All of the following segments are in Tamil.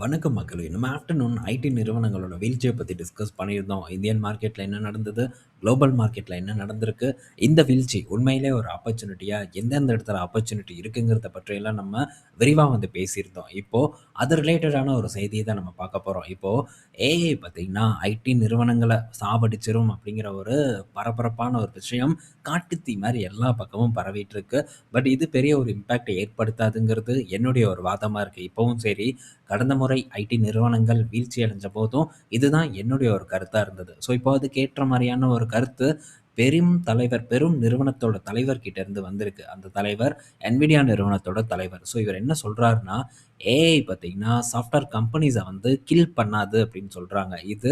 வணக்கம் மக்களே! நம்ம ஆஃப்டர்நூன் ஐடி நிறுவனங்களோட வீழ்ச்சியை பற்றி டிஸ்கஸ் பண்ணியிருந்தோம். இந்தியன் மார்க்கெட்டில் என்ன நடந்தது? குளோபல் மார்க்கெட்டில் என்ன நடந்திருக்கு? இந்த வீழ்ச்சி உண்மையிலே ஒரு ஆப்பர்ச்சுனிட்டியா? எந்தெந்த இடத்துல ஆப்பர்ச்சுனிட்டி இருக்குங்கிறத பற்றியெல்லாம் நம்ம விரிவாக வந்து பேசியிருந்தோம். இப்போது அது ரிலேட்டடான ஒரு செய்தியை தான் நம்ம பார்க்க போகிறோம் இப்போது ஏஐ பார்த்திங்கன்னா ஐடி நிறுவனங்களை சாவடிச்சிரும் அப்படிங்கிற ஒரு பரபரப்பான ஒரு விஷயம் காட்டுத்தீ மாதிரி எல்லா பக்கமும் பரவிட்டு இருக்கு. பட் இது பெரிய ஒரு இம்பேக்டை ஏற்படுத்தாதுங்கிறது என்னுடைய ஒரு வாதமாக இருக்குது இப்போவும் சரி, கடந்த முறை ஐடி நிறுவனங்கள் வீழ்ச்சி அடைஞ்ச போதும் இதுதான் என்னுடைய ஒரு கருத்தாக இருந்தது. ஸோ, இப்போ அதுக்கு ஏற்ற ஒரு கருத்து பெரும் தலைவர், பெரும் நிறுவனத்தோட தலைவர் கிட்ட இருந்து வந்திருக்கு. அந்த தலைவர் என்விடியா நிறுவனத்தோட தலைவர். ஸோ, இவர் என்ன சொல்றாருன்னா, ஏஐ பார்த்தீங்கன்னா, சாஃப்ட்வேர் கம்பெனிஸை வந்து கில் பண்ணாது அப்படின்னு சொல்கிறாங்க இது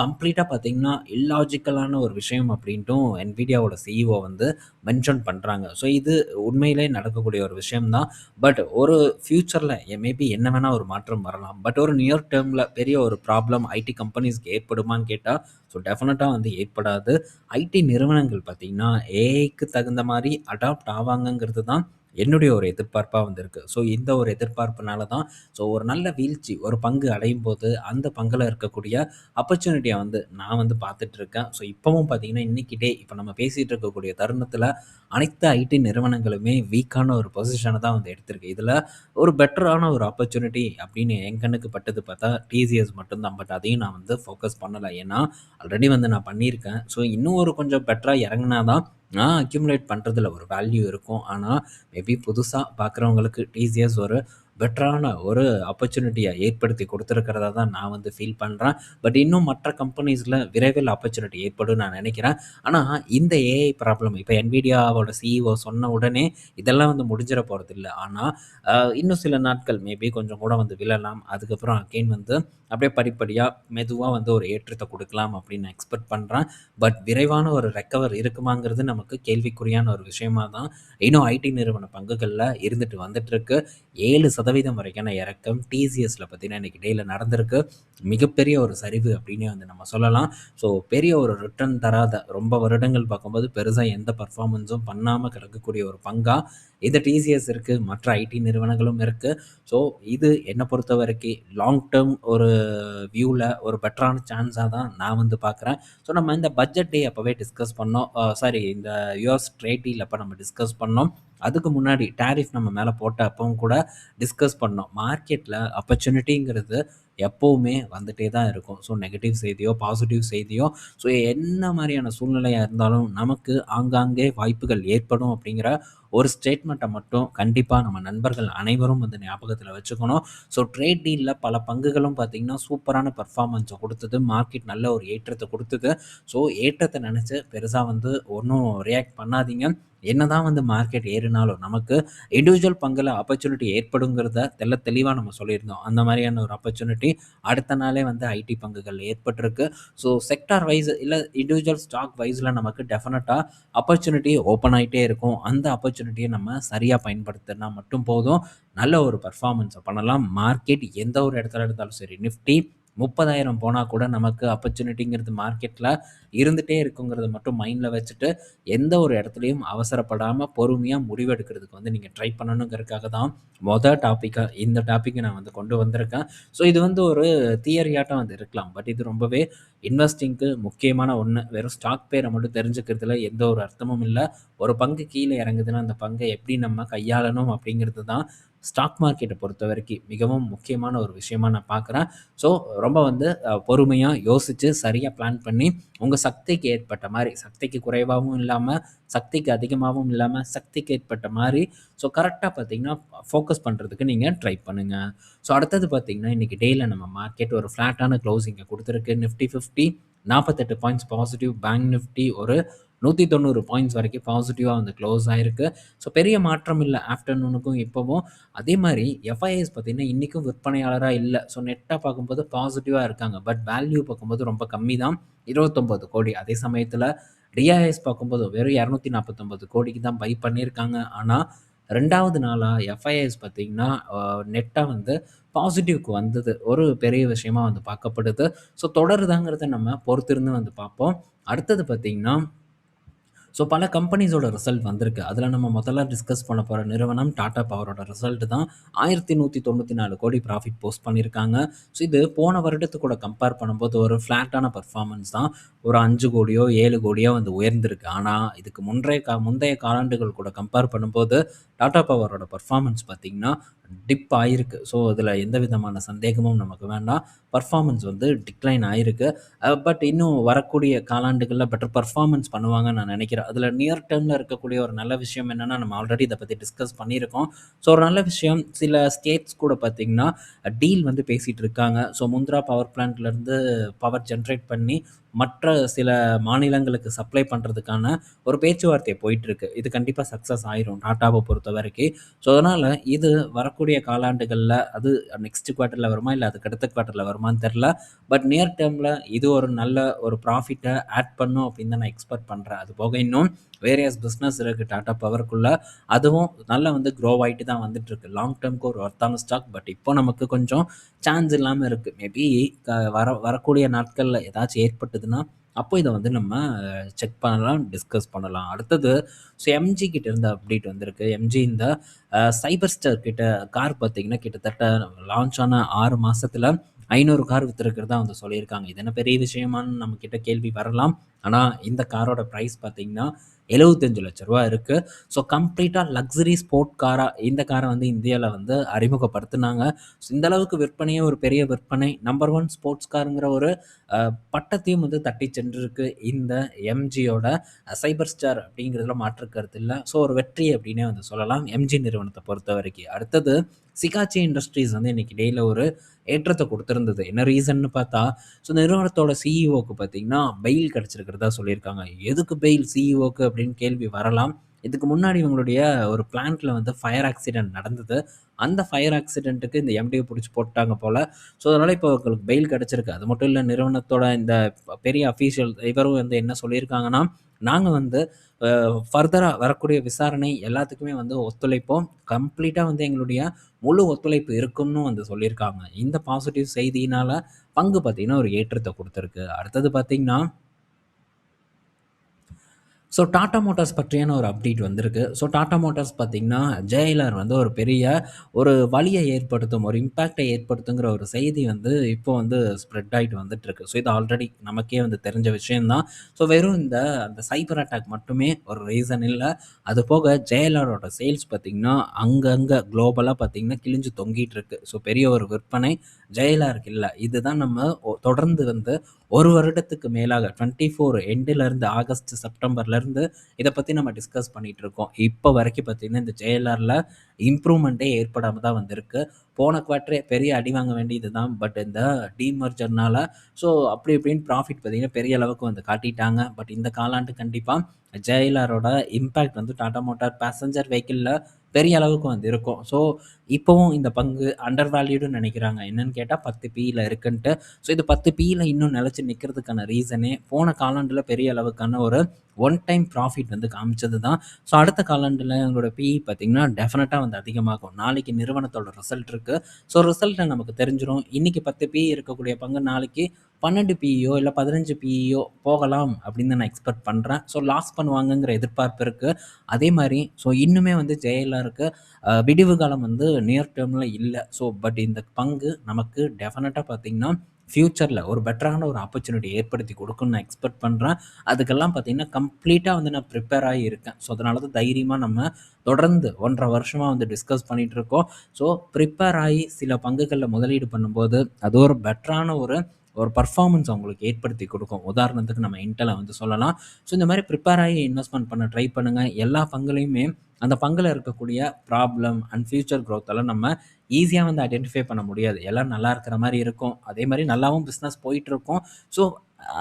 கம்ப்ளீட்டாக பார்த்தீங்கன்னா, இல்லாஜிக்கலான ஒரு விஷயம் அப்படின்ட்டும் என்விடியாவோட சிஇஓ வந்து மென்ஷன் பண்ணுறாங்க ஸோ, இது உண்மையிலேயே நடக்கக்கூடிய ஒரு விஷயம் தான். பட் ஒரு ஃப்யூச்சரில் மேபி என்ன வேணால் ஒரு மாற்றம் வரலாம். பட் ஒரு நியர் டேர்மில் பெரிய ஒரு ப்ராப்ளம் ஐடி கம்பெனிஸ்க்கு ஏற்படுமான்னு கேட்டால் ஸோ டெஃபினட்டாக வந்து ஏற்படாது. ஐடி நிறுவனங்கள் பார்த்தீங்கன்னா, ஏஐக்கு தகுந்த மாதிரி அடாப்ட் ஆவாங்கங்கிறது தான் என்னுடைய ஒரு எதிர்பார்ப்பாக வந்திருக்கு ஸோ, இந்த ஒரு எதிர்பார்ப்புனால தான் ஸோ ஒரு நல்ல வீழ்ச்சி ஒரு பங்கு அடையும் போது அந்த பங்குல இருக்கக்கூடிய ஆப்பர்ச்சுனிட்டியை வந்து நான் வந்து பார்த்துட்டு இருக்கேன். ஸோ, இப்பவும் பார்த்தீங்கன்னா, இன்னைக்கிட்டே டே நம்ம பேசிகிட்டு இருக்கக்கூடிய தருணத்தில் அனைத்து ஐடி நிறுவனங்களுமே வீக்கான ஒரு பொசிஷனை தான் வந்து எடுத்திருக்கு. இதில் ஒரு பெட்டரான ஒரு ஆப்பர்ச்சுனிட்டி அப்படின்னு என் கண்ணுக்கு பட்டது பார்த்தா டிசிஎஸ் மட்டும் தான். பட் அதையும் நான் வந்து ஃபோக்கஸ் பண்ணலை ஏன்னா, ஆல்ரெடி வந்து நான் பண்ணியிருக்கேன். ஸோ, இன்னும் ஒரு கொஞ்சம் பெட்டராக இறங்கினா தான் நான் அக்யூமுலேட் பண்ணுறதுல ஒரு வேல்யூ இருக்கும். ஆனால் மேபி புதுசாக பார்க்குறவங்களுக்கு டிசிஎஸ் ஒரு பெட்டரான ஒரு ஆப்பர்ச்சுனிட்டியை ஏற்படுத்தி கொடுத்துருக்கிறதா தான் நான் வந்து ஃபீல் பண்ணுறேன் பட் இன்னும் மற்ற கம்பெனிஸில் விரைவில் ஆப்பர்ச்சுனிட்டி ஏற்படும்னு நான் நினைக்கிறேன். ஆனால் இந்த ஏஐ ப்ராப்ளம் இப்போ என்விடியாவோட சிஇஓ சொன்ன உடனே இதெல்லாம் வந்து முடிஞ்சிட போகிறது இல்லை ஆனால் இன்னும் சில நாட்கள் மேபி கொஞ்சம் கூட வந்து விழலாம். அதுக்கப்புறம் அகெயின் வந்து அப்படியே படிப்படியாக மெதுவாக வந்து ஒரு ஏற்றத்தை கொடுக்கலாம் அப்படின்னு நான் எக்ஸ்பெக்ட் பண்ணுறேன் பட் விரைவான ஒரு ரெக்கவர் இருக்குமாங்கிறது நமக்கு கேள்விக்குறியான ஒரு விஷயமா தான் இன்னும் ஐடி நிறுவன பங்குகளில் இருந்துட்டு வந்துட்டுருக்கு. சதவீதம் வரைக்கான இறக்கம் டிசிஎஸ்ல பார்த்தீங்கன்னா, இன்னைக்கு டேல நடந்திருக்கு. மிகப்பெரிய ஒரு சரிவு அப்படின்னே வந்து நம்ம சொல்லலாம். ஸோ, பெரிய ஒரு ரிட்டர்ன் தராத ரொம்ப வருடங்கள் பார்க்கும்போது பெருசாக எந்த பர்ஃபார்மன்ஸும் பண்ணாமல் கிடக்கக்கூடிய ஒரு பங்கா இந்த டிசிஎஸ் இருக்கு. மற்ற ஐடி நிறுவனங்களும் இருக்கு. ஸோ, இது என்னை பொறுத்த வரைக்கும் லாங் டெர்ம் ஒரு வியூவில் ஒரு பெட்டரான சான்ஸாக தான் நான் வந்து பார்க்குறேன். ஸோ, நம்ம இந்த பட்ஜெட் டே அப்போவே டிஸ்கஸ் பண்ணோம். சாரி இந்த யூஎஸ் ட்ரேட் டீல் நம்ம டிஸ்கஸ் பண்ணோம். அதுக்கு முன்னாடி டேரிஃப் நம்ம மேலே போட்ட அப்பவும் கூட டிஸ்கஸ் டிஸ்கஸ் பண்ணோம். மார்க்கெட்டில் ஆப்பர்ச்சுனிட்டிங்கிறது எப்போவுமே வந்துட்டே தான் இருக்கும். ஸோ, நெகட்டிவ் செய்தியோ, பாசிட்டிவ் செய்தியோ ஸோ என்ன மாதிரியான சூழ்நிலையாக இருந்தாலும் நமக்கு ஆங்காங்கே வாய்ப்புகள் ஏற்படும் அப்படிங்கிற ஒரு ஸ்டேட்மெண்ட்டை மட்டும் கண்டிப்பாக நம்ம நண்பர்கள் அனைவரும் வந்து ஞாபகத்தில் வச்சுக்கணும். ஸோ, ட்ரேட் டீலில் பல பங்குகளும் பார்த்தீங்கன்னா, சூப்பரான பர்ஃபார்மன்ஸை கொடுத்தது மார்க்கெட் நல்ல ஒரு ஏற்றத்தை கொடுத்தது ஸோ, ஏற்றத்தை நினச்சி பெருசாக வந்து ஒன்றும் ரியாக்ட் பண்ணாதீங்க. என்னதான் வந்து மார்க்கெட் ஏறினாலும் நமக்கு இண்டிவிஜுவல் பங்குல ஆப்பர்ச்சுனிட்டி ஏற்படுங்கிறத தெல்ல தெளிவாக நம்ம சொல்லியிருந்தோம். அந்த மாதிரியான ஒரு ஆப்பர்ச்சுனிட்டி அடுத்த நாளே வந்து ஐடி பங்குகள் ஏற்பட்டிருக்கு. ஸோ, செக்டார் வைஸ் இல்லை இண்டிவிஜுவல் ஸ்டாக் வைஸில் நமக்கு டெஃபினட்டாக ஆப்பர்ச்சுனிட்டி ஓப்பன் ஆகிட்டே இருக்கும். அந்த ஆப்பர்ச்சுனிட்டியை நம்ம சரியாக பயன்படுத்தினா மட்டும் போதும். நல்ல ஒரு பர்ஃபார்மன்ஸை பண்ணலாம். மார்க்கெட் எந்த ஒரு இடத்துல இருந்தாலும் சரி, நிஃப்டி முப்பதாயிரம் போனால் கூட நமக்கு ஆப்பர்ச்சுனிட்டிங்கிறது மார்க்கெட்டில் இருந்துகிட்டே இருக்குங்கிறத மட்டும் மைண்டில் வச்சுட்டு, எந்த ஒரு இடத்துலையும் அவசரப்படாமல் பொறுமையாக முடிவெடுக்கிறதுக்கு வந்து நீங்கள் ட்ரை பண்ணணுங்கிறதுக்காக தான் மொத டாப்பிக்காக இந்த டாப்பிக்கை நான் வந்து கொண்டு வந்திருக்கேன். ஸோ, இது வந்து ஒரு தியரியாட்டம் வந்து இருக்கலாம். பட் இது ரொம்பவே இன்வெஸ்டிங்க்கு முக்கியமான ஒன்று வெறும் ஸ்டாக் பேரை மட்டும் தெரிஞ்சுக்கிறதுல எந்த ஒரு அர்த்தமும் இல்லை ஒரு பங்கு கீழே இறங்குதுன்னா, அந்த பங்கை எப்படி நம்ம கையாளணும் அப்படிங்கிறது தான் ஸ்டாக் மார்க்கெட்டை பொறுத்த வரைக்கும் மிகவும் முக்கியமான ஒரு விஷயமா நான் பார்க்குறேன். ஸோ, ரொம்ப வந்து பொறுமையாக யோசித்து சரியாக பிளான் பண்ணி, உங்கள் சக்திக்கு ஏற்பட்ட மாதிரி சக்திக்கு குறைவாகவும் இல்லாமல் சக்திக்கு அதிகமாகவும் இல்லாமல் சக்திக்கு ஏற்பட்ட மாதிரி ஸோ, கரெக்டாக பார்த்தீங்கன்னா, ஃபோக்கஸ் பண்ணுறதுக்கு நீங்கள் ட்ரை பண்ணுங்கள் ஸோ, அடுத்தது பார்த்தீங்கன்னா, இன்றைக்கி டேயில் நம்ம மார்க்கெட் ஒரு ஃப்ளாட்டான க்ளோசிங்கை கொடுத்துருக்கு Nifty 50 48 points positive. Bank Nifty ஒரு 190 பாயிண்ட்ஸ் வரைக்கும் பாசிட்டிவாக வந்து க்ளோஸ் ஆயிருக்கு. ஸோ, பெரிய மாற்றம் இல்லை ஆஃப்டர்நூனுக்கும் இப்போவும் அதே மாதிரி எஃப்ஐஎஸ் பார்த்தீங்கன்னா, இன்றைக்கும் விற்பனையாளராக இல்லை ஸோ, நெட்டாக பார்க்கும்போது பாசிட்டிவாக இருக்காங்க. பட் வேல்யூ பார்க்கும்போது ரொம்ப கம்மி தான். 29 கோடி. அதே சமயத்தில் டிஐஎஸ் பார்க்கும்போது வெறும் 249 கோடிக்கு தான் பை பண்ணியிருக்காங்க. ஆனால் ரெண்டாவது நாளாக எஃப்ஐஎஸ் பார்த்தீங்கன்னா, நெட்டாக வந்து பாசிட்டிவ்க்கு வந்தது. ஒரு பெரிய விஷயமா வந்து பார்க்கப்படுது. ஸோ, தொடருதாங்கிறத நம்ம பொறுத்திருந்து வந்து பார்ப்போம். அடுத்தது பார்த்தீங்கன்னா ஸோ பல கம்பெனிஸோட ரிசல்ட் வந்திருக்கு. அதில் நம்ம முதல்ல டிஸ்கஸ் பண்ண போகிற நிறுவனம் டாடா பவரோட ரிசல்ட் தான். 1194 கோடி ப்ராஃபிட் போஸ்ட் பண்ணியிருக்காங்க. ஸோ இது போன வருடத்துக்கூட கம்பேர் பண்ணும்போது ஒரு ஃப்ளாட்டான பெர்ஃபார்மன்ஸ் தான். ஒரு அஞ்சு கோடியோ, ஏழு கோடியோ வந்து உயர்ந்திருக்கு. ஆனால் இதுக்கு முன்றைய கா முந்தைய காலாண்டுகள் கூட கம்பேர் பண்ணும்போது டாடா பவரோட பர்ஃபார்மன்ஸ் பார்த்தீங்கன்னா, டிப் ஆயிருக்கு. ஸோ அதில் எந்த விதமான சந்தேகமும் நமக்கு வேண்டாம். பர்ஃபார்மன்ஸ் வந்து டிக்ளைன் ஆயிருக்கு. பட் இன்னும் வரக்கூடிய காலாண்டுகளில் பெட்டர் பர்ஃபார்மன்ஸ் பண்ணுவாங்கன்னு நான் நினைக்கிறேன். அதில் நியர் டேர்மில் இருக்கக்கூடிய ஒரு நல்ல விஷயம் என்னென்னா நம்ம ஆல்ரெடி இதை பற்றி டிஸ்கஸ் பண்ணியிருக்கோம். ஸோ ஒரு நல்ல விஷயம் சில ஸ்டேட்ஸ் கூட பார்த்தீங்கன்னா, டீல் வந்து பேசிகிட்டு இருக்காங்க. ஸோ முந்த்ரா பவர் பிளான்ட்லேருந்து பவர் ஜென்ரேட் பண்ணி மற்ற சில மாநிலங்களுக்கு சப்ளை பண்ணுறதுக்கான ஒரு பேச்சுவார்த்தை போயிட்டுருக்கு. இது கண்டிப்பாக சக்ஸஸ் ஆயிரும் டாட்டாவ பொறுத்தவரைக்கு. ஸோ அதனால் இது வரக்கூடிய காலாண்டுகளில் அது நெக்ஸ்ட் குவார்ட்டரில் வருமா? இல்லை அதுக்கு அடுத்த குவார்ட்டரில் வருமான்னு தெரில பட் நியர் டேர்மில் இது ஒரு நல்ல ஒரு ப்ராஃபிட்டை ஆட் பண்ணும் அப்படின்னு தான் நான் எக்ஸ்பெக்ட் பண்ணுறேன் அது போக இன்னும் வேரியஸ் பிஸ்னஸ் இருக்குது டாட்டா பவருக்குள்ளே அதுவும் நல்லா வந்து க்ரோ ஆகிட்டு தான் வந்துட்டுருக்கு. லாங் டெர்ம்க்கு ஒரு ஒர்த்தான ஸ்டாக். பட் இப்போ நமக்கு கொஞ்சம் சான்ஸ் இல்லாமல் இருக்குது மேபி க வர வரக்கூடிய நாட்களில் ஏதாச்சும் ஏற்பட்டதுன்னா, அப்போ இதை வந்து நம்ம செக் பண்ணலாம், டிஸ்கஸ் பண்ணலாம். அடுத்தது ஸோ எம்ஜி கிட்ட இருந்த அப்டேட் வந்திருக்கு. எம்ஜி இந்த சைபர் ஸ்டார் கிட்ட கார் பார்த்தீங்கன்னா, கிட்டத்தட்ட லான்ச் ஆன ஆறு மாதத்தில் ஐநூறு கார் வித்திருக்கிறதா வந்து சொல்லியிருக்காங்க. இது என்ன பெரிய விஷயமான்னு நம்மக்கிட்ட கேள்வி வரலாம். ஆனால் இந்த காரோட ப்ரைஸ் பார்த்தீங்கன்னா, எழுபத்தஞ்சு லட்ச ரூபா இருக்குது ஸோ கம்ப்ளீட்டாக லக்ஸரி ஸ்போர்ட் காராக இந்த காரை வந்து இந்தியாவில் வந்து அறிமுகப்படுத்துனாங்க. ஸோ இந்த அளவுக்கு விற்பனையே ஒரு பெரிய விற்பனை. நம்பர் ஒன் ஸ்போர்ட்ஸ் காருங்கிற ஒரு பட்டத்தையும் வந்து தட்டிச் சென்றிருக்கு இந்த எம்ஜியோட சைபர் ஸ்டார் அப்படிங்கிறதுல மாற்று கருத்து ஸோ ஒரு வெற்றி அப்படின்னே வந்து சொல்லலாம். எம்ஜி நிறுவனத்தை பொறுத்த வரைக்கும் அடுத்தது சிகாச்சி இண்டஸ்ட்ரீஸ் வந்து இன்றைக்கி டேயில் ஒரு ஏற்றத்தை கொடுத்துருந்தது என்ன ரீசன்னு பார்த்தா, ஸோ நிறுவனத்தோட சிஇஓக்கு பார்த்தீங்கன்னா, பெயில் கிடச்சிருக்கிறதா சொல்லியிருக்காங்க. எதுக்கு பெயில் சிஇஓக்கு அப்படின்னு கேள்வி வரலாம். இதுக்கு முன்னாடி இவங்களுடைய ஒரு பிளான்ட்டில் வந்து ஃபயர் ஆக்சிடென்ட் நடந்தது. அந்த ஃபயர் ஆக்சிடெண்ட்டுக்கு இந்த எம்டிய பிடிச்சி போட்டாங்க போல் ஸோ அதனால் இப்போ அவங்களுக்கு பெயில் கிடச்சிருக்கு அது மட்டும் இல்லை நிறுவனத்தோட இந்த பெரிய அஃபீஷியல் இவரும் வந்து என்ன சொல்லியிருக்காங்கன்னா, நாங்கள் வந்து ஃபர்தராக வரக்கூடிய விசாரணை எல்லாத்துக்குமே வந்து ஒத்துழைப்போம். கம்ப்ளீட்டாக வந்து எங்களுடைய முழு ஒத்துழைப்பு இருக்கும்னு வந்து சொல்லியிருக்காங்க. இந்த பாசிட்டிவ் செய்தியினால் பங்கு பார்த்தீங்கன்னா, ஒரு ஏற்றத்தை கொடுத்துருக்கு அடுத்தது பார்த்தீங்கன்னா ஸோ டாட்டா மோட்டார்ஸ் பற்றியான ஒரு அப்டேட் வந்திருக்கு. ஸோ டாட்டா மோட்டார்ஸ் பார்த்தீங்கன்னா, ஜெயலர் வந்து ஒரு பெரிய ஒரு வழியை ஏற்படுத்தும், ஒரு இம்பேக்டை ஏற்படுத்துங்கிற ஒரு செய்தி வந்து இப்போ வந்து ஸ்ப்ரெட் ஆகிட்டு வந்துட்டுருக்கு. ஸோ இது ஆல்ரெடி நமக்கே வந்து தெரிஞ்ச விஷயந்தான் ஸோ வெறும் இந்த அந்த சைபர் அட்டாக் மட்டுமே ஒரு ரீசன் இல்லை அது போக ஜெயலரோட சேல்ஸ் பார்த்தீங்கன்னா, அங்கங்கே குளோபலாக பார்த்திங்கன்னா கிழிஞ்சு தொங்கிட்டு இருக்கு. ஸோ பெரிய ஒரு விற்பனை ஜெயலருக்கு இல்லை இதுதான் நம்ம ஒ தொடர்ந்து வந்து ஒரு வருடத்துக்கு மேலாக டுவெண்ட்டி ஃபோர் எண்டிலேருந்து ஆகஸ்ட், செப்டம்பர்லேருந்து இதை பற்றி நம்ம டிஸ்கஸ் பண்ணிகிட்டு இருக்கோம். இப்போ வரைக்கும் பார்த்தீங்கன்னா, இந்த ஜேஎல்ஆர்ல இம்ப்ரூவ்மெண்ட்டே ஏற்படாமல் தான் வந்திருக்கு. போன குவார்ட்டரே பெரிய அடி வாங்க வேண்டியது தான். பட் இந்த டீமர்ஜர்னால் ஸோ அப்படி இப்படின்னு ப்ராஃபிட் பார்த்திங்கன்னா பெரிய அளவுக்கு வந்து காட்டிட்டாங்க. பட் இந்த காலாண்டு கண்டிப்பாக ஜெயலரோட இம்பேக்ட் வந்து டாடா மோட்டார் பேசஞ்சர் வெஹிக்கிளில் பெரிய அளவுக்கு வந்து இருக்கும். ஸோ இப்போவும் இந்த பங்கு அண்டர் வேல்யூடுன்னு நினைக்கிறாங்க. என்னன்னு கேட்டால் பத்து பியில் இருக்குன்ட்டு. ஸோ இது பத்து பியில் இன்னும் நிலச்சி நிற்கிறதுக்கான ரீசனே போன காலாண்டில் பெரிய அளவுக்கான ஒரு ஒன் டைம் ப்ராஃபிட் வந்து காமிச்சது தான். ஸோ அடுத்த காலாண்டில் எங்களோட பிஇ பார்த்தீங்கன்னா, டெஃபினட்டாக வந்து அதிகமாகும். நாளைக்கு நிறுவனத்தோட ரிசல்ட் இருக்குது ஸோ ரிசல்ட்டை நமக்கு தெரிஞ்சிரும். இன்னைக்கு 10 பிஇ இருக்கக்கூடிய பங்கு நாளைக்கு 12 பிஇயோ இல்லை பதினஞ்சு பிஇயோ போகலாம் அப்படின்னு நான் எக்ஸ்பெக்ட் பண்ணுறேன் ஸோ லாஸ் பண்ணுவாங்கங்கிற எதிர்பார்ப்பு இருக்குது அதே மாதிரி ஸோ இன்னுமே வந்து ஜேஎல்ஆருக்கு விடிவு காலம் வந்து நியர் டேர்மில் இல்லை. ஸோ பட் இந்த பங்கு நமக்கு டெஃபினட்டாக பார்த்திங்கன்னா ஃப்யூச்சரில் ஒரு பெட்டரான ஒரு ஆப்பர்ச்சுனிட்டி ஏற்படுத்தி கொடுக்குன்னு நான் எக்ஸ்பெக்ட் பண்ணுறேன் அதுக்கெல்லாம் பார்த்தீங்கன்னா, கம்ப்ளீட்டாக வந்து நான் ப்ரிப்பேர் ஆயி இருக்கேன். ஸோ அதனால தான் தைரியமாக நம்ம தொடர்ந்து ஒன்றரை வருஷமாக வந்து டிஸ்கஸ் பண்ணிகிட்ருக்கோம் இருக்கோம். ஸோ ப்ரிப்பேர் ஆகி சில பங்குகளில் முதலீடு பண்ணும்போது, அது ஒரு பெட்டரான ஒரு ஒரு பர்ஃபார்மன்ஸ் அவங்களுக்கு ஏற்படுத்தி கொடுக்கும் உதாரணத்துக்கு நம்ம இன்டலை வந்து சொல்லலாம். ஸோ இந்த மாதிரி ப்ரிப்பேர் ஆகி இன்வெஸ்ட்மெண்ட் பண்ண ட்ரை பண்ணுங்கள் எல்லா பங்குலையுமே அந்த பங்குல இருக்கக்கூடிய ப்ராப்ளம் அண்ட் ஃபியூச்சர் க்ரோத்தெல்லாம் நம்ம ஈஸியாக வந்து ஐடென்டிஃபை பண்ண முடியாது. எல்லாம் நல்லா இருக்கிற மாதிரி இருக்கும். அதே மாதிரி நல்லாவும் பிஸ்னஸ் போயிட்டுருக்கும். ஸோ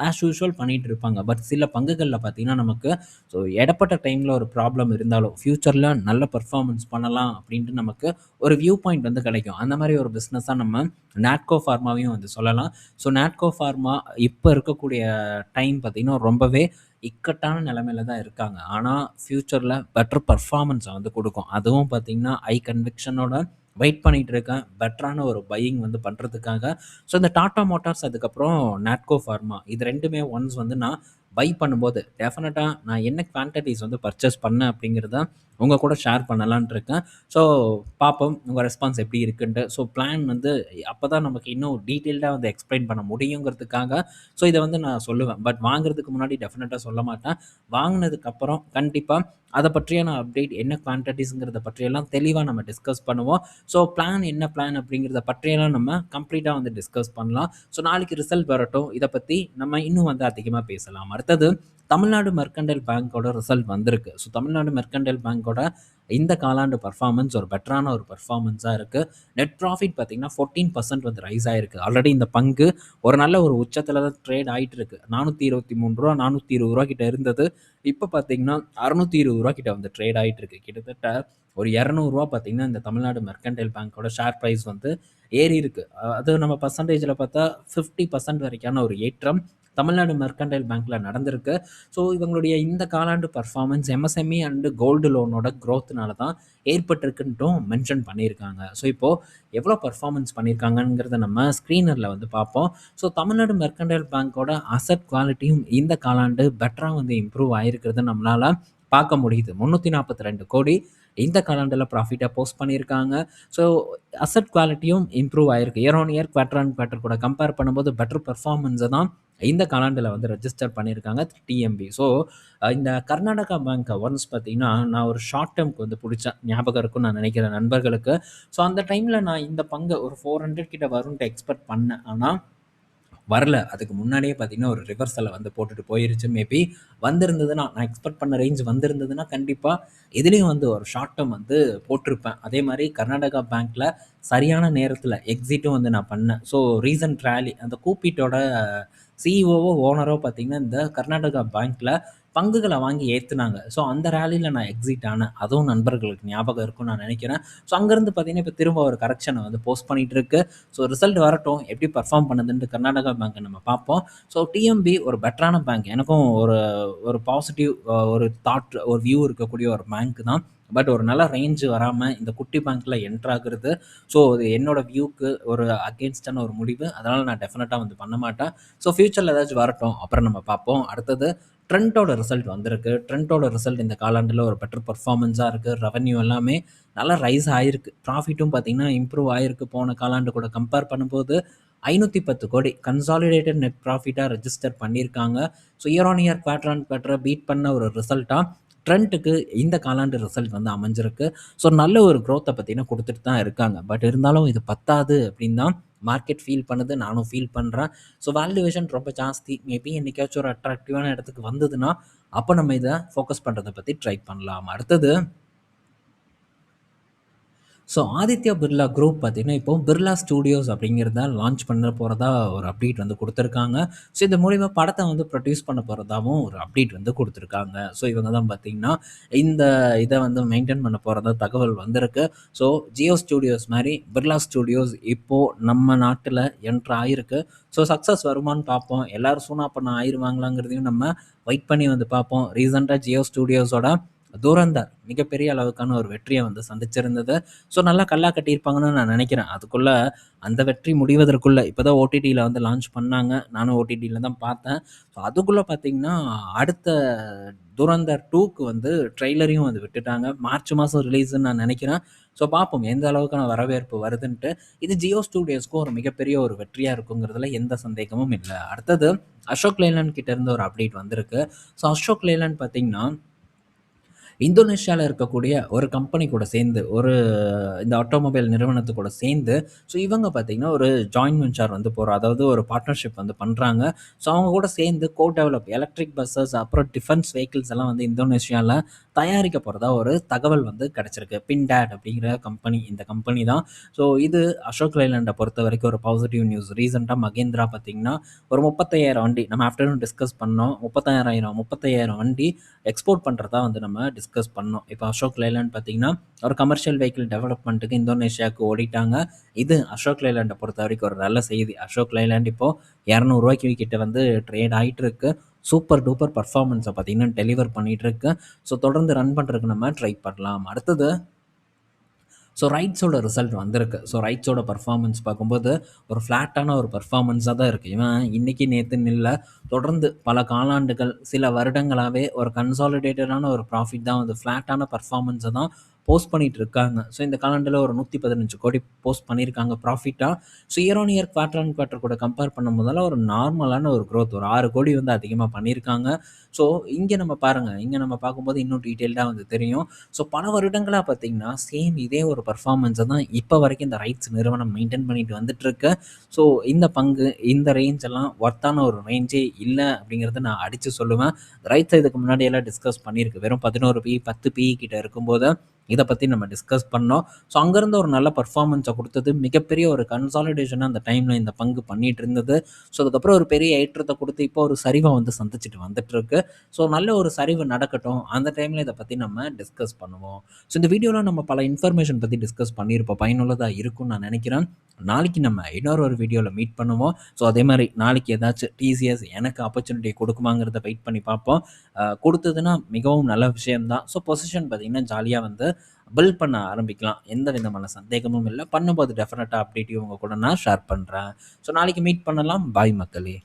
ஆஸ் யூஷுவல் பண்ணிகிட்டு இருப்பாங்க. பட் சில பங்குகளில் பார்த்தீங்கன்னா, நமக்கு ஸோ எடப்பட்ட டைமில் ஒரு ப்ராப்ளம் இருந்தாலும், ஃப்யூச்சரில் நல்ல பர்ஃபார்மன்ஸ் பண்ணலாம் அப்படின்ட்டு நமக்கு ஒரு வியூ பாயிண்ட் வந்து கிடைக்கும். அந்த மாதிரி ஒரு பிஸ்னஸாக நம்ம நாட்கோ ஃபார்மாவையும் வந்து சொல்லலாம். ஸோ நாட்கோ ஃபார்மா இப்போ இருக்கக்கூடிய டைம் பார்த்தீங்கன்னா, ரொம்பவே இக்கட்டான நிலமையில தான் இருக்காங்க. ஆனால் ஃப்யூச்சரில் பெட்டர் பர்ஃபார்மன்ஸை வந்து கொடுக்கும் அதுவும் பார்த்தீங்கன்னா, ஐ கன்விக்ஷனோட வெயிட் பண்ணிகிட்டு இருக்கேன். பெட்டரான ஒரு பையிங் வந்து பண்ணுறதுக்காக ஸோ இந்த டாட்டா மோட்டார்ஸ் அதுக்கப்புறம் நாட்கோ ஃபார்மா இது ரெண்டுமே ஒன்ஸ் வந்து நான் பை பண்ணும்போது டெஃபினட்டாக நான் என்ன குவான்டிட்டிஸ் வந்து பர்ச்சேஸ் பண்ணேன் அப்படிங்கிறத உங்கள் கூட ஷேர் பண்ணலான்ட்டு இருக்கேன். ஸோ பார்ப்போம் உங்கள் ரெஸ்பான்ஸ் எப்படி இருக்குன்ட்டு. ஸோ பிளான் வந்து அப்போ தான் நமக்கு இன்னும் டீட்டெயில்டாக வந்து எக்ஸ்பிளைன் பண்ண முடியுங்கிறதுக்காக ஸோ இதை வந்து நான் சொல்லுவேன். பட் வாங்குறதுக்கு முன்னாடி டெஃபினட்டாக சொல்ல மாட்டேன். வாங்கினதுக்கப்புறம் கண்டிப்பாக அதை பற்றியான அப்டேட் என்ன குவான்டிட்டிஸுங்கிறத பற்றியெல்லாம் தெளிவாக நம்ம டிஸ்கஸ் பண்ணுவோம். ஸோ பிளான் என்ன பிளான் அப்படிங்கிறத பற்றியெல்லாம் நம்ம கம்ப்ளீட்டாக வந்து டிஸ்கஸ் பண்ணலாம். ஸோ நாளைக்கு ரிசல்ட் வரட்டும். இதை பற்றி நம்ம இன்னும் வந்து அதிகமாக பேசலாம். அடுத்தது தமிழ்நாடு மெர்கண்டைல் பேங்க்கோட ரிசல்ட் வந்திருக்கு. ஸோ தமிழ்நாடு மெர்கண்டைல் பேங்க்கோட இந்த காலாண்டு பர்ஃபார்மன்ஸ் ஒரு பெட்டரான ஒரு பர்ஃபார்மன்ஸாக இருக்குது நெட் ப்ராஃபிட் பார்த்திங்கன்னா ஃபோர்டீன் பர்சன்ட் வந்து ரைஸ் ஆகிருக்கு ஆல்ரெடி இந்த பங்கு ஒரு நல்ல ஒரு உச்சத்தில் தான் ட்ரேட் ஆகிட்டு இருக்கு. நானூற்றி இருபத்தி மூணு ரூபா நானூற்றி இருபது ரூபா கிட்ட இருந்தது. இப்போ பார்த்தீங்கன்னா அறுநூற்றி இருபது ரூபா கிட்ட வந்து ட்ரேட் ஆகிட்டு இருக்கு. கிட்டத்தட்ட ஒரு இரநூறுவா பார்த்தீங்கன்னா இந்த தமிழ்நாடு மெர்கண்டைல் பேங்க்கோட ஷேர் ப்ரைஸ் வந்து ஏறி இருக்குது அது நம்ம பர்சன்டேஜில் பார்த்தா ஃபிஃப்டி பர்சன்ட் வரைக்கான ஒரு ஏற்றம். தமிழ்நாடு மெர்கண்டைல் பேங்க்கில் நடந்திருக்கு. ஸோ இவங்களுடைய இந்த காலாண்டு பர்ஃபார்மன்ஸ் எம்எஸ்எம்இ அண்டு கோல்டு லோனோட க்ரோத்னால தான் ஏற்பட்டிருக்குன்ட்டும் மென்ஷன் பண்ணியிருக்காங்க. ஸோ இப்போது எவ்வளோ பர்ஃபார்மன்ஸ் பண்ணியிருக்காங்கங்கிறத நம்ம ஸ்க்ரீனரில் வந்து பார்ப்போம். ஸோ தமிழ்நாடு மெர்கண்டைல் பேங்க்கோட அசட் குவாலிட்டியும் இந்த காலாண்டு பெட்டராக வந்து இம்ப்ரூவ் ஆகிருக்கிறது நம்மளால் பார்க்க முடியுது. முந்நூற்றி நாற்பத்தி ரெண்டு கோடி இந்த காலாண்டில் ப்ராஃபிட்டாக போஸ்ட் பண்ணியிருக்காங்க. ஸோ அசட் குவாலிட்டியும் இம்ப்ரூவ் ஆயிருக்கு. Year on year quarter on quarter கூட கம்பேர் பண்ணும்போது பெட்டர் பர்ஃபார்மன்ஸை தான் இந்த காலாண்டில் வந்து ரெஜிஸ்டர் பண்ணியிருக்காங்க டிஎம்பி ஸோ இந்த கர்நாடகா பேங்க்கை ஒன்ஸ் பார்த்தீங்கன்னா நான் ஒரு ஷார்ட் டேம்க்கு வந்து பிடிச்சேன் ஞாபகம் இருக்கும்னு நான் நினைக்கிறேன் நண்பர்களுக்கு. ஸோ அந்த டைமில் நான் இந்த பங்கை ஒரு ஃபோர் ஹண்ட்ரட் கிட்ட வரும்ன்ட்டு எக்ஸ்பெக்ட் பண்ணேன். ஆனால் வரல. அதுக்கு முன்னாடியே பார்த்தீங்கன்னா ஒரு ரிவர்சலை வந்து போட்டுட்டு போயிருச்சு. மேபி வந்திருந்ததுன்னா நான் எக்ஸ்பெக்ட் பண்ண ரேஞ்ச் வந்திருந்ததுன்னா கண்டிப்பாக இதுலேயும் வந்து ஒரு ஷார்ட் டேர்ம் வந்து போட்டிருப்பேன். அதே மாதிரி கர்நாடகா பேங்க்கில் சரியான நேரத்தில் எக்ஸிட்டும் வந்து நான் பண்ணேன். ஸோ ரீசன்ட் ரேலி அந்த கூப்பிட்டோட சிஇஓவோ ஓனரோ பார்த்தீங்கன்னா இந்த கர்நாடகா பேங்க்கில் பங்குகளை வாங்கி ஏற்றுனாங்க ஸோ அந்த ரேலியில் நான் எக்ஸிட் ஆனேன். அதுவும் நண்பர்களுக்கு ஞாபகம் இருக்கும்னு நான் நினைக்கிறேன். ஸோ அங்கேருந்து பார்த்தீங்கன்னா இப்போ திரும்ப ஒரு கரெக்ஷனை வந்து போஸ்ட் பண்ணிகிட்டு இருக்கு ஸோ ரிசல்ட் வரட்டும். எப்படி பர்ஃபார்ம் பண்ணுதுன்ட்டு கர்நாடகா பேங்க்கை நம்ம பார்ப்போம். ஸோ டிஎம்பி ஒரு பெட்டரான பேங்க் எனக்கும் ஒரு ஒரு பாசிட்டிவ் ஒரு தாட் ஒரு வியூ இருக்கக்கூடிய ஒரு பேங்க் தான். பட் ஒரு நல்ல ரேஞ்சு வராமல் இந்த குட்டி பேங்க்கில் என்ட்ராகிறது ஸோ அது என்னோட வியூக்கு ஒரு அகேன்ஸ்டான ஒரு முடிவு. அதனால் நான் டெஃபினட்டாக வந்து பண்ண மாட்டேன். ஸோ ஃப்யூச்சரில் ஏதாச்சும் வரட்டும். அப்புறம் நம்ம பார்ப்போம். அடுத்தது ட்ரெண்ட்டோட ரிசல்ட் வந்திருக்கு. ட்ரெண்ட்டோட ரிசல்ட் இந்த காலாண்டில் ஒரு பெட்டர் பர்ஃபார்மன்ஸாக இருக்குது ரெவன்யூ எல்லாமே நல்லா ரைஸ் ஆகிருக்கு ப்ராஃபிட்டும் பார்த்திங்கன்னா இம்ப்ரூவ் ஆகிருக்கு போன காலாண்டு கூட கம்பேர் பண்ணும்போது ஐநூற்றி பத்து கோடி. கன்சாலிடேட்டட் நெட் ப்ராஃபிட்டாக ரெஜிஸ்டர் பண்ணியிருக்காங்க. So year on year quarter on குவார்டரை beat பண்ண ஒரு ரிசல்ட்டாக ட்ரெண்ட்டுக்கு இந்த காலாண்டு ரிசல்ட் வந்து அமைஞ்சிருக்கு. ஸோ நல்ல ஒரு க்ரோத்தை பார்த்தீங்கன்னா கொடுத்துட்டு தான் இருக்காங்க. பட் இருந்தாலும் இது பத்தாது அப்படின்னு தான் மார்க்கெட் ஃபீல் பண்ணுது. நானும் ஃபீல் பண்ணுறேன் ஸோ வேல்யூவேஷன் ரொம்ப ஜாஸ்தி. மேபி என்றைக்காச்சும் ஒரு அட்ராக்டிவான இடத்துக்கு வந்ததுன்னா அப்போ நம்ம இதை ஃபோக்கஸ் பண்ணுறதை பற்றி ட்ரை பண்ணலாம். அடுத்தது ஸோ ஆதித்யா பிர்லா குரூப் பார்த்திங்கன்னா இப்போ பிர்லா ஸ்டூடியோஸ் அப்படிங்கிறத லான்ச் பண்ண போகிறதா ஒரு அப்டேட் வந்து கொடுத்துருக்காங்க. ஸோ இந்த மூலிமா படத்தை வந்து ப்ரொடியூஸ் பண்ண போகிறதாவும் ஒரு அப்டேட் வந்து கொடுத்துருக்காங்க. ஸோ இவங்க தான் பார்த்திங்கன்னா இந்த இதை வந்து மெயின்டைன் பண்ண போகிறதா தகவல் வந்திருக்கு. ஸோ ஜியோ ஸ்டூடியோஸ் மாதிரி பிர்லா ஸ்டூடியோஸ் இப்போது நம்ம நாட்டில் என்ட்ரு ஆகிருக்கு ஸோ சக்ஸஸ் வருமானு பார்ப்போம். எல்லோரும் சூனா பண்ண ஆயிடுவாங்களாங்கிறதையும் நம்ம வெயிட் பண்ணி வந்து பார்ப்போம். ரீசெண்டாக ஜியோ ஸ்டூடியோஸோட தூரந்தார் மிகப்பெரிய அளவுக்கான ஒரு வெற்றியை வந்து சந்திச்சிருந்தது. ஸோ நல்லா கல்லா கட்டியிருப்பாங்கன்னு நான் நினைக்கிறேன். அதுக்குள்ளே அந்த வெற்றி முடிவதற்குள்ளே இப்போ தான் ஓடிடியில் வந்து லான்ச் பண்ணாங்க. நானும் ஓடிடியில் தான் பார்த்தேன். ஸோ அதுக்குள்ளே பார்த்தீங்கன்னா அடுத்த துரந்தர் டூக்கு வந்து ட்ரெய்லரையும் வந்து விட்டுட்டாங்க. மார்ச் மாதம் ரிலீஸ்ன்னு நான் நினைக்கிறேன். ஸோ பார்ப்போம் எந்த அளவுக்கான வரவேற்பு வருதுன்ட்டு. இது ஜியோ ஸ்டூடியோஸ்க்கும் ஒரு மிகப்பெரிய ஒரு வெற்றியாக இருக்குங்கிறதுல எந்த சந்தேகமும் இல்லை. அடுத்தது அசோக் லேலன் கிட்டேருந்து ஒரு அப்டேட் வந்திருக்கு. ஸோ அசோக் லேலன் பார்த்தீங்கன்னா இந்தோனேஷியாவில் இருக்கக்கூடிய ஒரு கம்பெனி கூட சேர்ந்து ஒரு இந்த ஆட்டோமொபைல் நிறுவனத்து கூட சேர்ந்து ஸோ இவங்க பார்த்திங்கன்னா ஒரு ஜாயின் வெஞ்சர் வந்து போகிறோம் அதாவது ஒரு பார்ட்னர்ஷிப் வந்து பண்ணுறாங்க ஸோ அவங்க கூட சேர்ந்து கோ டெவலப் எலக்ட்ரிக் பஸ்ஸஸ் அப்புறம் டிஃபென்ஸ் வெஹிக்கிள்ஸ் எல்லாம் வந்து இந்தோனேஷியாவில் தயாரிக்க போகிறதா ஒரு தகவல் வந்து கிடச்சிருக்கு. பின்டேட் அப்படிங்கிற கம்பெனி இந்த கம்பெனி தான். ஸோ இது அசோக் லைலாண்டை பொறுத்த வரைக்கும் ஒரு பாசிட்டிவ் நியூஸ் ரீசெண்டாக மகேந்திரா பார்த்திங்கன்னா ஒரு முப்பத்தையாயிரம் வண்டி நம்ம ஆஃப்டர்நூன் டிஸ்கஸ் பண்ணோம். முப்பத்தாயிரம் முப்பத்தையாயிரம் வண்டி எக்ஸ்போர்ட் பண்ணுறதா வந்து நம்ம டிஸ் டிஸ்கஸ் பண்ணோம். இப்போ அசோக் லைலாண்ட் பார்த்தீங்கன்னா ஒரு கமர்ஷியல் வெஹிக்கிள் டெவலப்மெண்ட்டுக்கு இந்தோனேஷியாவுக்கு ஓடிட்டாங்க. இது அசோக் லைலாண்டை பொறுத்த வரைக்கும் ஒரு நல்ல செய்தி. அசோக் லைலாண்ட் இப்போது இரநூறுவாய்க்கு கிட்ட வந்து ட்ரேட் ஆகிட்டு இருக்கு சூப்பர் டூப்பர் பர்ஃபார்மன்ஸை பார்த்திங்கன்னா டெலிவர் பண்ணிகிட்ருக்கு ஸோ தொடர்ந்து ரன் பண்ணுறதுக்கு நம்ம ட்ரை பண்ணலாம். அடுத்தது ஸோ ரைட்ஸோட ரிசல்ட் வந்திருக்கு. ஸோ ரைட்ஸோட பர்ஃபார்மன்ஸ் பார்க்கும்போது, ஒரு ஃப்ளாட்டான ஒரு பர்ஃபார்மன்ஸாக தான் இருக்குது இவன் இன்னைக்கு நேற்றுன்னு இல்லை தொடர்ந்து பல காலாண்டுகள், சில வருடங்களாகவே ஒரு கன்சாலிடேட்டடான ஒரு ப்ராஃபிட் தான் வந்து ஃப்ளாட்டான பர்ஃபார்மன்ஸை தான் போஸ்ட் பண்ணிட்டு இருக்காங்க. ஸோ இந்த காலண்டில் ஒரு 115 கோடி போஸ்ட் பண்ணியிருக்காங்க ப்ராஃபிட்டாக so year on year, quarter on quarter கூட கம்பேர் பண்ணும் போதெல்லாம் ஒரு நார்மலான ஒரு க்ரோத் ஒரு ஆறு கோடி வந்து அதிகமாக பண்ணியிருக்காங்க. ஸோ இங்கே நம்ம பாருங்க, இங்கே நம்ம பார்க்கும்போது இன்னும் டீட்டெயில்டாக வந்து தெரியும். ஸோ பல வருடங்களாக பார்த்தீங்கன்னா, சேம் இதே ஒரு பர்ஃபார்மன்ஸை தான் இப்போ வரைக்கும் இந்த ரைட்ஸ் நிறுவனம் மெயின்டெயின் பண்ணிட்டு வந்துட்டுருக்கு. ஸோ இந்த பங்கு, இந்த ரேஞ்ச் எல்லாம் ஒர்த்தான ஒரு ரேஞ்சே இல்லை அப்படிங்கிறத நான் அடித்து சொல்லுவேன். ரைட்ஸ் இதுக்கு முன்னாடி எல்லாம் டிஸ்கஸ் பண்ணியிருக்கு. வெறும் 11 பி, 10 பி கிட்ட இருக்கும்போது இதை பற்றி நம்ம டிஸ்கஸ் பண்ணோம். ஸோ அங்கேருந்து ஒரு நல்ல பர்ஃபார்மன்ஸை கொடுத்தது மிகப்பெரிய ஒரு கன்சாலிடேஷனாக அந்த டைமில் இந்த பங்கு பண்ணிட்டு இருந்தது. ஸோ அதுக்கப்புறம் ஒரு பெரிய ஏற்றத்தை கொடுத்து இப்போ ஒரு சரிவை வந்து சந்திச்சுட்டு வந்துட்டுருக்கு. ஸோ நல்ல ஒரு சரிவு நடக்கட்டும். அந்த டைமில் இதை பற்றி நம்ம டிஸ்கஸ் பண்ணுவோம். ஸோ இந்த வீடியோவில் நம்ம பல இன்ஃபர்மேஷன் பற்றி டிஸ்கஸ் பண்ணியிருப்போம். பயனுள்ளதாக இருக்கும்னு நான் நினைக்கிறேன் நாளைக்கு நம்ம இன்னொரு ஒரு வீடியோவில் மீட் பண்ணுவோம். ஸோ அதே மாதிரி நாளைக்கு ஏதாச்சும் டிசிஎஸ் எனக்கு ஆப்பர்ச்சுனிட்டி கொடுக்குமாங்கிறத வெயிட் பண்ணி பார்ப்போம். கொடுத்ததுன்னா மிகவும் நல்ல விஷயம் தான். ஸோ பொசிஷன் பார்த்திங்கன்னா ஜாலியாக வந்து பில்ட் பண்ண ஆரம்பிக்கலாம். எந்த விதமான சந்தேகமும் இல்லை பண்ணும்போது டெஃபினட்டாக அப்டேட்டையும் உங்கள் கூட நான் ஷேர் பண்ணுறேன் ஸோ நாளைக்கு மீட் பண்ணலாம். பாய் மக்களே!